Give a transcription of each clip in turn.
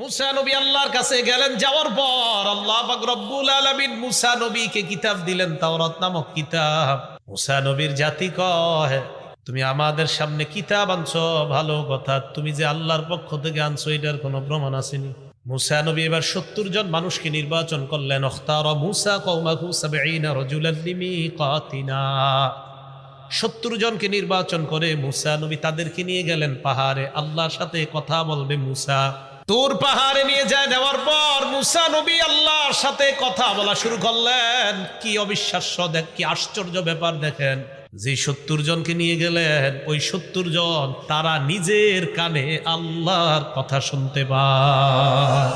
মুসা নবী আল্লাহর কাছে গেলেন, যাওয়ার পর আল্লাহ রব্বুল আলামিন মুসা নবীকে কিতাব দিলেন, তাওরাত নামক কিতাব। মুসা নবীর জাতি কয়, তুমি আমাদের সামনে কিতাব আনছো, ভালো কথা, তুমি যে আল্লাহর পক্ষ থেকে আনছো, এটার কোনো প্রমাণ আসেনি। মুসা নবী এবার সত্তর জন মানুষকে নির্বাচন করলেন অখতার মুসা কৌমাহু লিমিকাতিনা। সত্তর জনকে নির্বাচন করে মুসা নবী তাদেরকে নিয়ে গেলেন পাহাড়ে। আল্লাহর সাথে কথা বলবে মুসা। তোর পাহাড়ে নিয়ে যায় দেওয়ার পর মুসা নবী আল্লাহর সাথে কথা বলা শুরু করলেন। কি অবিশ্বাস্য, দেখ, কি আশ্চর্য ব্যাপার দেখেন। যে সত্তর জনকে নিয়ে গেলেন, ওই সত্তর জন তারা নিজের কানে আল্লাহর কথা শুনতে পায়।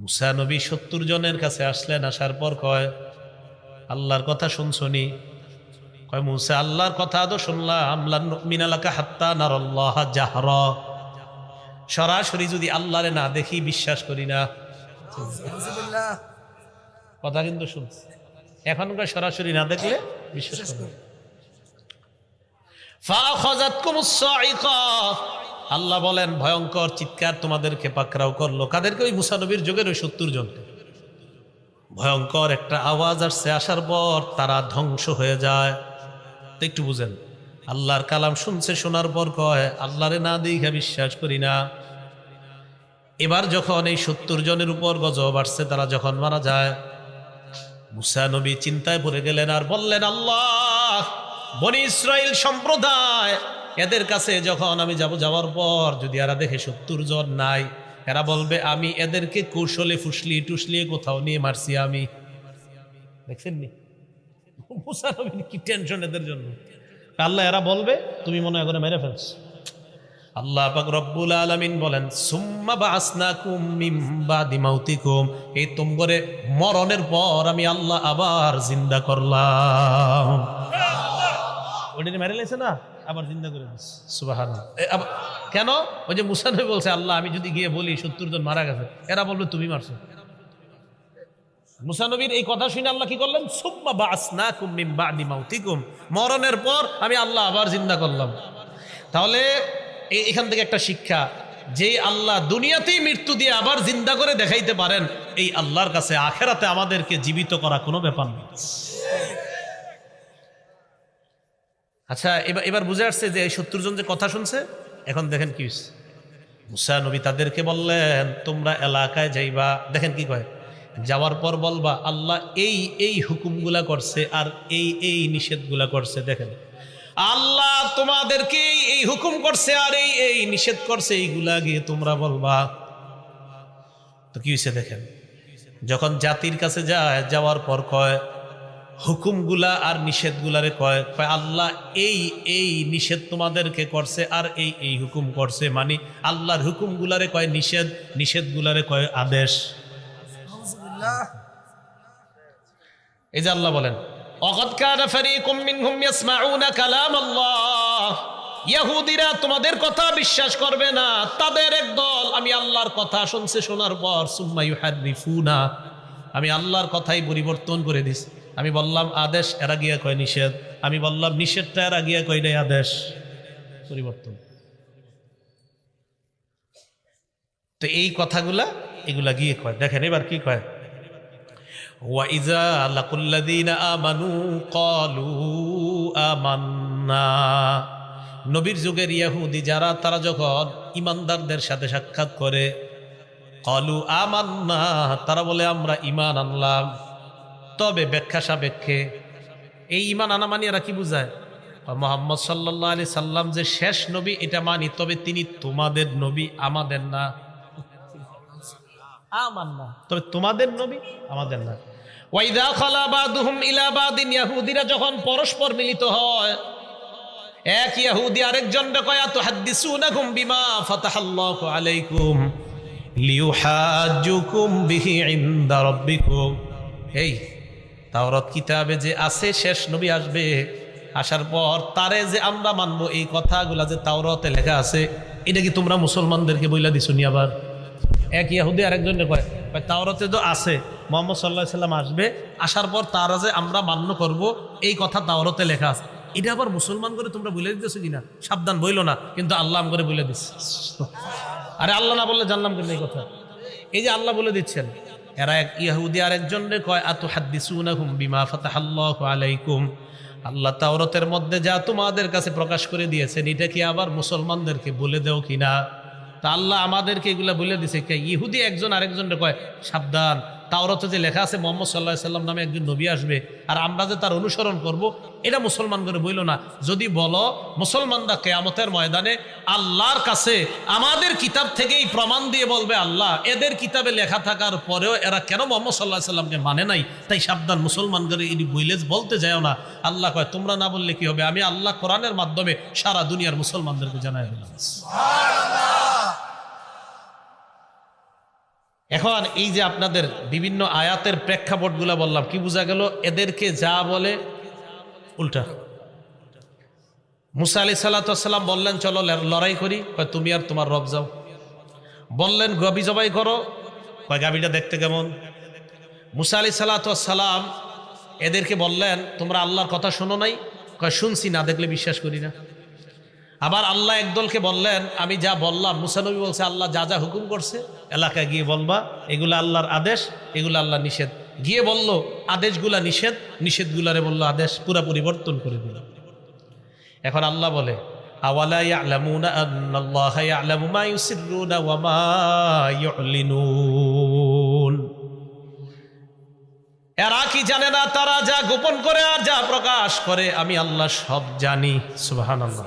মুসা নবী সত্তর জনের কাছে আসলেন, আসার পর কয়, আল্লাহর কথা শুনছনি কয়, মুসা, আল্লাহর কথা তো শুনলাম মিনালাকা হাত্তা নারল্লাহ জাহর। সরাসরি যদি আল্লাহরে না দেখি বিশ্বাস করি না। কথা কিন্তু শুনছি। এখনকার সরাসরি না দেখলে বিশ্বাস করি আল্লাহ বলেন ভয়ঙ্কর চিৎকার তোমাদেরকে পাকড়াও করল। কাদেরকে? ওই মুসানবীর যুগের ওই সত্তর জনকে ভয়ঙ্কর একটা আওয়াজ আসছে আসার পর তারা ধ্বংস হয়ে যায়। একটু বুঝেন আল্লাহর কালাম শুনছে শোনার পর কয় আল্লাহরে না দিঘা বিশ্বাস করি না। এবার যখন এই সত্তর জনের উপর গজব আসছে, তারা যখন মারা যায়, মুসা নবী চিন্তায় পড়ে গেলেন আর বললেন, আল্লাহ, বনি ইসরায়েল সম্প্রদায়, এদের কাছে যখন আমি যাব যাওয়ার পর যদি এরা দেখে সত্তর জন নাই, এরা বলবে, আমি এদেরকে কৌশলে ফুসলি টুসলিয়ে কোথাও নিয়ে মারছি আমি। দেখছেন নি মুসা নবীর কি টেনশন এদের জন্য? আল্লাহ এরা বলবে, তুমি মনে হয় মেরে ফেলছ। আল্লাহ পাক রব্বুল আলামিন বলেন সুম্মা বাসনাকুম মিন বাদি মাউতিকুম। এই তোমরে মরণের পর আমি আল্লাহ আবার জিন্দা করলাম। ওটা মেরে লেছে না? আবার জিন্দা করে সুবাহান কেন? ওই যে বলছে আল্লাহ আমি যদি গিয়ে বলি সত্তর জন মারা গেছে এরা বলবে তুমি মারছো। মুসানবীর এই কথা শুনে আল্লাহ কি করলেন? সুম্মা মাউতিকুম। মরণের পর আমি আল্লাহ আবার জিন্দা করলাম। তাহলে এখান থেকে একটা শিক্ষা যে আল্লাহ দুনিয়াতেই মৃত্যু দিয়ে আবার জিন্দা করে দেখাইতে পারেন, এই আল্লাহর কাছে আখেরাতে আমাদেরকে জীবিত করা কোনো ব্যাপার নেই আচ্ছা এবার এবার বুঝে আসছে যে এই সত্তর জন যে কথা শুনছে, এখন দেখেন কি। মুসা নবী তাদেরকে বললেন, তোমরা এলাকায় যাইবা। দেখেন কি কয়, যাওয়ার পর বলবা, আল্লাহ এই এই হুকুমগুলা করছে আর এই এই নিষেধগুলা করছে। দেখেন আল্লাহ তোমাদেরকে এই- হুকুম করছে আর এই এই নিষেধ করছে, এইগুলা গিয়ে তোমরা বলবা। তো কি হয়েছে দেখেন? যখন জাতির কাছে যায়, যাওয়ার পর কয়, হুকুমগুলা আর নিষেধগুলারে কয় কয়, আল্লাহ এই এই নিষেধ তোমাদেরকে করছে আর এই এই হুকুম করছে। মানে আল্লাহর হুকুমগুলারে কয় নিষেধ, নিষেধগুলারে কয় আদেশ। এই যে আল্লাহ বলেন অকদ কানা আল্লাহ ইহুদিরা তোমাদের কথা বিশ্বাস করবে না। তাদের এক দল, আমি আল্লাহর কথা শুনছে, শোনার পর, সুম্মা ইউহারিফুনা। আমি আল্লাহর কথাই পরিবর্তন করে দিস আমি বললাম, আদেশ, এরা গিয়া কয় নিষেধ? আমি বললাম, নিষেধটা এরা গিয়া কয় নাই, আদেশ। পরিবর্তন। তো এই কথাগুলা এগুলা গিয়ে কয়। দেখেন, এবার কি কয়? ওয়াইজা আমানু কলু আমান্না। নবীর যুগের ইয়াহুদি যারা, তারা যখন ইমানদারদের সাথে সাক্ষাৎ করে কলু আমান্না, তারা বলে, আমরা ইমান আনলাম। তবে ব্যাখ্যা সাপেক্ষে এই ইমান আনা মানি এরা কি বুঝায়? মোহাম্মদ সাল্লা আলি সাল্লাম যে শেষ নবী, এটা মানি, তবে তিনি তোমাদের নবী, আমাদের না। আমার না। তবে তোমাদের নবী, আমাদের না। ওয়াইদা খালা বাদুহুম ইলা বাদিন ইয়াহুদিরা যখন পরস্পর মিলিত হয় এক ইয়াহুদি আরেকজন কয়া তো হাদ্দিসুনাকুম বিমা ফাতাহাল্লাহু আলাইকুম লিউহাজ্জুকুম বিহি ইনদা রাব্বিকুম। এই তাওরাত কিতাবে যে আছে শেষ নবী আসবে আসার পর তারে যে আমরা মানবো এই কথাগুলা যে তাওরাতে লেখা আছে এটা কি তোমরা মুসলমানদেরকে বইলা দিছুনি আবার? এক ইয়াহুদি আরেকজনের কয় কয়, তাওরাতে তো আছে মোহাম্মদ সাল্লাহ সাল্লাম আসবে, আসার পর তারা যে আমরা মান্য করব, এই কথা তাওরাতে লেখা আছে। এটা আবার মুসলমান করে তোমরা বলে দিতেছো কিনা? সাবধান, বইলো না, কিন্তু আল্লাহ করে বলে দিচ্ছে। আরে আল্লাহ না বললে জানলাম কিন্তু এই কথা? এই যে আল্লাহ বলে দিচ্ছেন, এরা এক ইয়াহুদি আর একজন রে কয় আতু হাদ্দিসুনাহুম বিমা ফাতাহাল্লাহু আলাইকুম? আল্লাহ তাওরতের মধ্যে যা তোমাদের কাছে প্রকাশ করে দিয়েছেন, এটা কি আবার মুসলমানদেরকে বলে দেও কিনা? তা আল্লাহ আমাদেরকে এগুলা বলে দিছে। ইহুদি একজন আরেকজনরে কয়, সাবধান তাওরাতে যে লেখা আছে, মোহাম্মদ সাল্লাহ সাল্লাম নামে একজন নবী আসবে, আর আমরা যে তার অনুসরণ করব, এটা মুসলমান করে বইল না। যদি বলো, মুসলমানরা কেয়ামতের ময়দানে আল্লাহর কাছে আমাদের কিতাব থেকেই প্রমাণ দিয়ে বলবে, আল্লাহ, এদের কিতাবে লেখা থাকার পরেও এরা কেন মোহাম্মদ সাল্লাহ সাল্লামকে মানে নাই? তাই সাবধান মুসলমান করে এটি বইলে বলতে যাও না। আল্লাহ কয়, তোমরা না বললে কি হবে? আমি আল্লাহ কোরআনের মাধ্যমে সারা দুনিয়ার মুসলমানদেরকে জানাই দিলাম। এখন এই যে আপনাদের বিভিন্ন আয়াতের প্রেক্ষাপটগুলো বললাম, কি বোঝা গেল? এদেরকে যা বলে, উল্টা। মুসা আলি সাল্লাতাম বললেন, চলো লড়াই করি। তুমি আর তোমার রব যাও। বললেন গবি জবাই করো। গাবিটা দেখতে কেমন? মুসা আলি সাল্লাতাম এদেরকে বললেন, তোমরা আল্লাহর কথা শোনো নাই? কয়, শুনছি, না দেখলে বিশ্বাস করি না। আবার আল্লাহ একদলকে বললেন, আমি যা বললাম মুসানবী বলছে, আল্লাহ যা যা হুকুম করছে, এলাকায় গিয়ে বলবা, এগুলো আল্লাহর আদেশ, এগুলো আল্লাহ নিষেধ। গিয়ে বলল, আদেশগুলা নিষেধ, নিষেধগুলারে বলল আদেশ, পুরা পরিবর্তন করে দিল। এখন আল্লাহ বলে এরা কি জানে না, তারা যা গোপন করে আর যা প্রকাশ করে, আমি আল্লাহ সব জানি, সুবহানাল্লাহ।